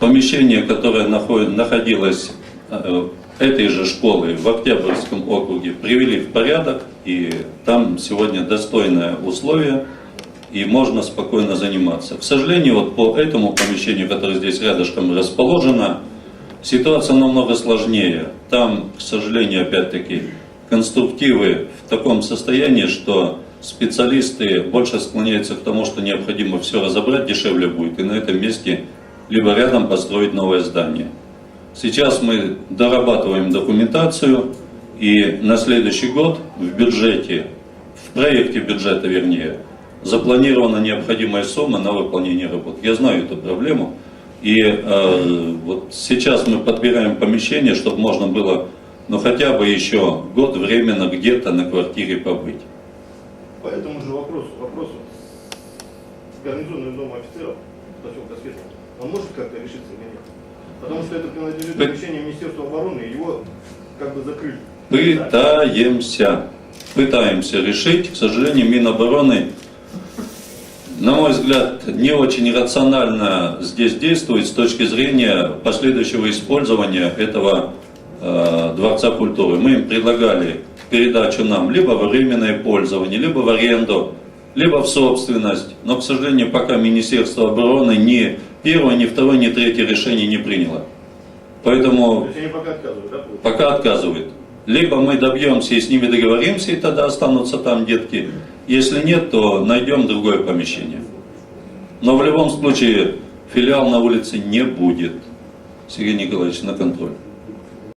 помещение, которое наход- находилось э, этой же школы в Октябрьском округе, привели в порядок, и там сегодня достойное условие, и можно спокойно заниматься. К сожалению, вот по этому помещению, которое здесь рядышком расположено, ситуация намного сложнее. Там, к сожалению, опять-таки, конструктивы в таком состоянии, что специалисты больше склоняются к тому, что необходимо все разобрать, дешевле будет, и на этом месте либо рядом построить новое здание. Сейчас мы дорабатываем документацию, и на следующий год в бюджете, в проекте бюджета вернее, запланирована необходимая сумма на выполнение работ. Я знаю эту проблему, и э, вот сейчас мы подбираем помещение, чтобы можно было, ну хотя бы еще год временно где-то на квартире побыть. По этому же вопросу, вопросу гарнизонный дом офицеров поселка Светлого, он может как-то решиться или нет? Потому что это принадлежит помещению Министерства обороны, и его как бы закрыли. Пытаемся. Пытаемся решить. К сожалению, Минобороны, на мой взгляд, не очень рационально здесь действует с точки зрения последующего использования этого э, Дворца культуры. Мы им предлагали передачу нам либо временное пользование, либо в аренду, либо в собственность. Но, к сожалению, пока Министерство обороны ни первое, ни второе, ни третье решение не приняло. Поэтому пока отказывают, да? пока отказывают. Либо мы добьемся и с ними договоримся, и тогда останутся там детки. Если нет, то найдем другое помещение. Но в любом случае филиал на улице не будет. Сергей Николаевич, на контроль.